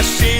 народження